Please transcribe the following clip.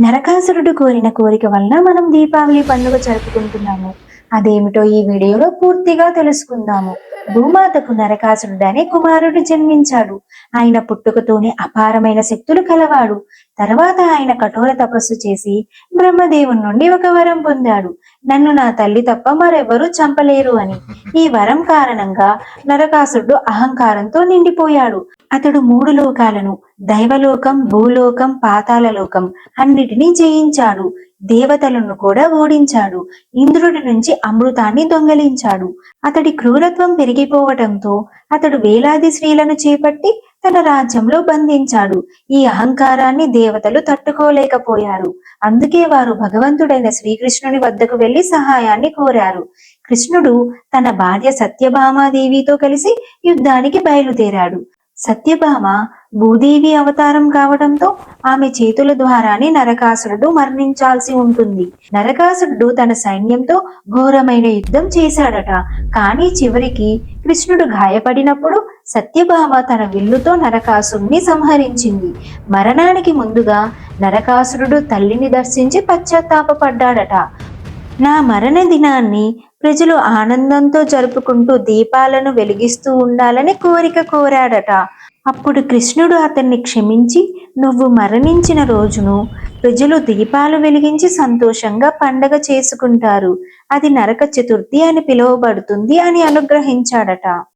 నరకాసురుడు కోరిన కోరిక వలన మనం దీపావళి పండుగ జరుపుకుంటున్నాము. అదేమిటో ఈ వీడియోలో పూర్తిగా తెలుసుకుందాము. భూమాతకు నరకాసురుడు అనే కుమారుడు జన్మించాడు. ఆయన పుట్టుకతోనే అపారమైన శక్తులు కలవాడు. తర్వాత ఆయన కఠోర తపస్సు చేసి బ్రహ్మదేవుని నుండి ఒక వరం పొందాడు. నన్ను నా తల్లి తప్ప మరెవరూ చంపలేరు అని. ఈ వరం కారణంగా నరకాసురుడు అహంకారంతో నిండిపోయాడు. అతడు మూడు లోకాలను దైవలోకం భూలోకం పాతాలలోకం అన్నిటినీ జయించాడు. దేవతలను కూడా ఓడించాడు. ఇంద్రుడి నుంచి అమృతాన్ని దొంగలించాడు. అతడి క్రూరత్వం పెరిగిపోవటంతో అతడు వేలాది స్త్రీలను చేపట్టి తన రాజ్యంలో బంధించాడు. ఈ అహంకారాన్ని దేవతలు తట్టుకోలేకపోయారు. అందుకే వారు భగవంతుడైన శ్రీకృష్ణుని వద్దకు వెళ్ళి సహాయాన్ని కోరారు. కృష్ణుడు తన భార్య సత్యభామాదేవితో కలిసి యుద్ధానికి బయలుదేరాడు. సత్యభామ భూదేవి అవతారం కావడంతో ఆమె చేతుల ద్వారానే నరకాసురుడు మరణించాల్సి ఉంటుంది. నరకాసురుడు తన సైన్యంతో ఘోరమైన యుద్ధం చేశాడట. కానీ చివరికి కృష్ణుడు గాయపడినప్పుడు సత్యభామ తన విల్లుతో నరకాసురుని సంహరించింది. మరణానికి ముందుగా నరకాసురుడు తల్లిని దర్శించి పశ్చాత్తాపపడ్డాడట. నా మరణ దినాన్ని ప్రజలు ఆనందంతో జరుపుకుంటూ దీపాలను వెలిగిస్తూ ఉండాలని కోరిక కోరాడట. అప్పుడు కృష్ణుడు అతన్ని క్షమించి నువ్వు మరణించిన రోజును ప్రజలు దీపాలు వెలిగించి సంతోషంగా పండగ చేసుకుంటారు. అది నరక చతుర్థి అని పిలువబడుతుంది అని అనుగ్రహించాడట.